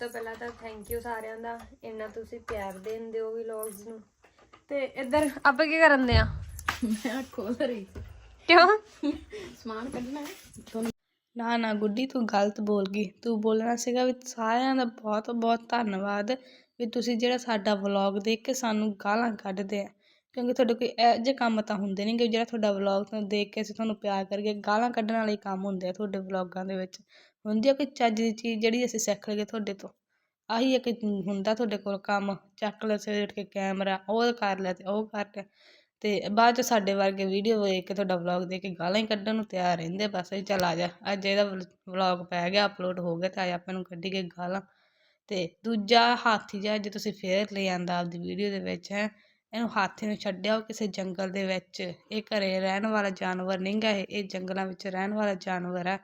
ਤੋਂ ਪਹਿਲਾਂ ਤਾਂ ਥੈਂਕ ਯੂ ਸਾਰਿਆਂ ਦਾ ਇੰਨਾ ਤੁਸੀਂ ਪਿਆਰ ਦਿੰਦੇ ਹੋ ਵਲੌਗਸ ਨੂੰ। ਤੇ ਇੱਧਰ ਆਪਾਂ ਕੀ ਕਰਨ ਦੇ ਆ? ਮੈਂ ਖੋਲ ਰਹੀ ਕਿਉਂ? ਸਮਾਨ ਕੱਢਣਾ ਹੈ। ਤੁਹਾਨੂੰ ਨਾ ਨਾ ਗੁੱਡੀ ਤੂੰ ਗਲਤ ਬੋਲ ਗਈ। ਤੂੰ ਬੋਲਣਾ ਸੀਗਾ ਵੀ ਸਾਰਿਆਂ ਦਾ ਬਹੁਤ ਬਹੁਤ ਧੰਨਵਾਦ ਵੀ ਤੁਸੀਂ ਜਿਹੜਾ ਸਾਡਾ ਵਲੌਗ ਦੇਖ ਕੇ ਸਾਨੂੰ ਗਾਲਾਂ ਕੱਢਦੇ ਆ। ਕਿਉਂਕਿ ਤੁਹਾਡੇ ਕੋਈ ਇਹੋ ਜਿਹੇ ਕੰਮ ਤਾਂ ਹੁੰਦੇ ਨਹੀਂ ਕਿ ਜਿਹੜਾ ਤੁਹਾਡਾ ਵਲੌਗ ਤੁਹਾਨੂੰ ਦੇਖ ਕੇ ਅਸੀਂ ਤੁਹਾਨੂੰ ਪਿਆਰ ਕਰਕੇ ਗਾਲਾਂ ਕੱਢਣ ਵਾਲੇ ਕੰਮ ਹੁੰਦੇ ਆ ਤੁਹਾਡੇ ਵਲੌਗਾਂ ਦੇ ਵਿੱਚ। ਹੁੰਦੀ ਆ ਕੋਈ ਚੱਜ ਦੀ ਚੀਜ਼ ਜਿਹੜੀ ਅਸੀਂ ਸਿੱਖ ਲਈਏ ਤੁਹਾਡੇ ਤੋਂ। ਆਹੀ ਇੱਕ ਹੁੰਦਾ ਤੁਹਾਡੇ ਕੋਲ ਕੰਮ, ਚੱਕ ਲੈ ਸਵੇਰੇ ਉੱਠ ਕੇ ਕੈਮਰਾ, ਉਹ ਕਰ ਲੈ ਤੇ ਉਹ ਕਰ ਲਿਆ ਤੇ ਬਾਅਦ ਚ ਸਾਡੇ ਵਰਗੇ ਵੀਡੀਓ ਵੇਖ ਕੇ ਤੁਹਾਡਾ ਵਲੌਗ ਦੇਖ ਕੇ ਗਾਲਾਂ ਹੀ ਕੱਢਣ ਨੂੰ ਤਿਆਰ ਰਹਿੰਦੇ ਬਸ ਇਹ ਚੱਲ ਆ ਜਾ। ਅੱਜ ਇਹਦਾ ਵਲੌਗ ਪੈ ਗਿਆ ਅਪਲੋਡ ਹੋ ਗਿਆ ਤਾਂ ਆ ਆਪਾਂ ਨੂੰ ਕੱਢੀ ਕੇ ਗਾਲਾਂ। ਤੇ ਦੂਜਾ ਹਾਥੀ ਜਿਹਾ ਜੇ ਤੁਸੀਂ ਫੇਰ ਲੈ ਆਂਦਾ ਆਪਦੀ ਵੀਡੀਓ ਦੇ ਵਿੱਚ, ਹੈ, ਇਹਨੂੰ ਹਾਥੀ ਨੂੰ ਛੱਡਿਆ ਉਹ ਕਿਸੇ ਜੰਗਲ ਦੇ ਵਿੱਚ। ਇਹ ਘਰੇ ਰਹਿਣ ਵਾਲਾ ਜਾਨਵਰ ਨਹੀਂ ਗਾ ਇਹ ਜੰਗਲਾਂ ਵਿੱਚ ਰਹਿਣ ਵਾਲਾ ਜਾਨਵਰ ਹੈ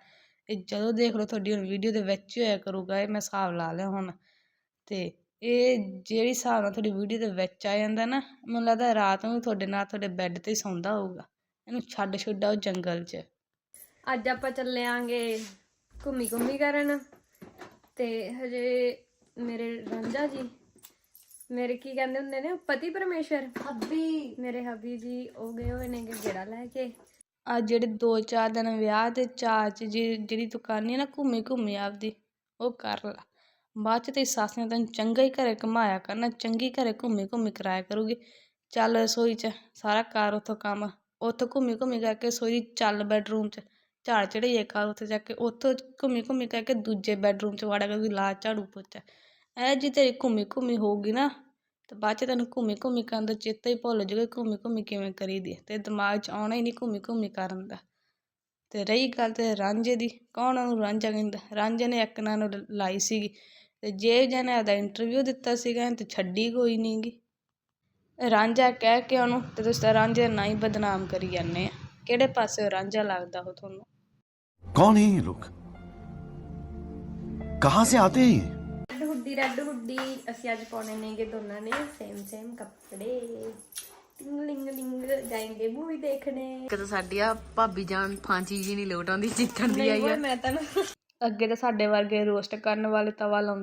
ਇਹ ਜਦੋਂ ਦੇਖ ਲਓ ਤੁਹਾਡੀ ਹੁਣ ਵੀਡੀਓ ਦੇ ਵਿੱਚ ਹੀ ਹੋਇਆ ਕਰੂਗਾ ਇਹ ਮੈਂ ਹਿਸਾਬ ਲਾ ਲਿਆ ਹੁਣ। ਤੇ ਇਹ ਜਿਹੜੀ ਹਿਸਾਬ ਨਾਲ ਤੁਹਾਡੀ ਵੀਡੀਓ ਦੇ ਵਿੱਚ ਆ ਜਾਂਦਾ ਨਾ ਮੈਨੂੰ ਲੱਗਦਾ ਰਾਤ ਨੂੰ ਵੀ ਤੁਹਾਡੇ ਨਾਲ ਤੁਹਾਡੇ ਬੈੱਡ ਤੇ ਸੌਂਦਾ ਹੋਊਗਾ। ਇਹਨੂੰ ਛੱਡ ਛੁੱਡਾ ਉਹ ਜੰਗਲ 'ਚ। ਅੱਜ ਆਪਾਂ ਚੱਲੇ ਆਂਗੇ ਘੁੰਮੀ ਘੁੰਮੀ ਕਰਨ। ਤੇ ਹਜੇ ਮੇਰੇ ਰਾਂਝਾ ਜੀ ਮੇਰੇ ਕੀ ਕਹਿੰਦੇ ਹੁੰਦੇ ਨੇ ਪਤੀ ਪਰਮੇਸ਼ਰ ਹੱਬੀ। ਮੇਰੇ ਹਬੀ ਜੀ ਉਹ ਗਏ ਹੋਏ ਨੇ ਗੇੜਾ ਲੈ ਕੇ। ਆ ਜਿਹੜੇ ਦੋ ਚਾਰ ਦਿਨ ਵਿਆਹ ਦੇ ਚਾਅ 'ਚ ਜੇ, ਜਿਹੜੀ ਤੂੰ ਕਰਨੀ ਨਾ ਘੁੰਮੀ ਘੁੰਮੀ ਆਪਦੀ, ਉਹ ਕਰ ਲਾ। ਬਾਅਦ 'ਚ ਤੇਰੀ ਸੱਸ ਨੇ ਤੈਨੂੰ ਚੰਗਾ ਹੀ ਘਰੇ ਘੁਮਾਇਆ ਕਰਨਾ, ਚੰਗੀ ਘਰੇ ਘੁੰਮੀ ਘੁੰਮੀ ਕਰਾਇਆ ਕਰੂਗੀ। ਚੱਲ ਰਸੋਈ 'ਚ, ਸਾਰਾ ਕਰ ਉੱਥੋਂ ਕੰਮ, ਉੱਥੋਂ ਘੁੰਮੀ ਘੁੰਮੀ ਕਰਕੇ ਰਸੋਈ ਚੱਲ ਬੈਡਰੂਮ 'ਚ। ਝਾੜ ਚੜਾਈਏ ਕਰ ਉੱਥੇ ਜਾ ਕੇ, ਉੱਥੋਂ ਘੁੰਮੀ ਘੁੰਮੀ ਕਰਕੇ ਦੂਜੇ ਬੈਡਰੂਮ 'ਚ ਵਾੜਾ ਕਰੂਗੀ, ਲਾ ਝਾੜੂ ਪੋਚਾ। ਐ ਜੀ ਤੇਰੀ ਘੁੰਮੀ ਘੁੰਮੀ ਹੋਊਗੀ ਨਾ ਤੇ ਬਾਅਦ ਚ ਤੁਹਾਨੂੰ ਘੁੰਮੀ ਘੁੰਮੀ ਕਰਨ ਦਾ ਚੇਤਾ ਹੀ ਭੁੱਲ ਜਾਓਗੇ ਘੁੰਮੀ ਘੁੰਮੀ ਕਿਵੇਂ ਕਰੀਦੀ ਤੇ ਦਿਮਾਗ 'ਚ ਆਉਣਾ ਹੀ ਨਹੀਂ ਘੁੰਮੀ ਘੁੰਮੀ ਕਰਨ ਦਾ। ਤੇ ਰਹੀ ਗੱਲ ਤੇ ਰਾਂਝੇ ਦੀ, ਕੌਣ ਉਹਨੂੰ ਰਾਂਝਾ ਕਹਿੰਦਾ? ਰਾਂਝੇ ਨੇ ਇੱਕ ਨਾਂ ਲਾਈ ਸੀਗੀ। ਤੇ ਜੇ ਜਨੇ ਆਦਾ ਇੰਟਰਵਿਊ ਦਿੱਤਾ ਸੀਗਾ, ਤੇ ਛੱਡੀ ਕੋਈ ਨਹੀਂਗੀ ਰਾਂਝਾ ਕਹਿ ਕੇ ਉਹਨੂੰ, ਤੇ ਤੁਸੀਂ ਰਾਂਝੇ ਨਾ ਹੀ ਬਦਨਾਮ ਕਰੀ ਜਾਂਦੇ ਆ। ਕਿਹੜੇ ਪਾਸੇ ਰਾਂਝਾ ਲੱਗਦਾ ਉਹ ਤੁਹਾਨੂੰ? ਕੌਣ ਹੈ ਇਹ ਲੋਕ? ਕਹਾਂ ਸੇ ਆਤੇ ਹੈ ये ਰੈੱਡ ਹੁੱਡੀ ਅਸੀਂ ਅੱਜ ਪਾਉਣੇ ਨੇਗੇ ਦੋਨਾਂ ਨੇ ਸੇਮ ਸੇਮ ਕੱਪੜੇ। ਟਿੰਗ ਲਿੰਗ ਲਿੰਗ ਜਾਏਂਗੇ ਮੂਵੀ ਦੇਖਣੇ। ਇੱਕ ਤਾਂ ਸਾਡੀ ਆ ਭਾਬੀ ਜਾਨ ਫਾਂਚੀ ਜੀ ਨਹੀਂ ਲੋਟ ਆਉਂਦੀ ਚਿੱਕਣ ਦੀ ਆਈ ਆ। ਮੈਂ ਤਾਂ ਅੱਗੇ ਤਾਂ ਸਾਡੇ ਵਰਗੇ ਰੋਸਟ ਕਰਨ ਵਾਲੇ ਤਵਾ ਲਾਉਂਦੇ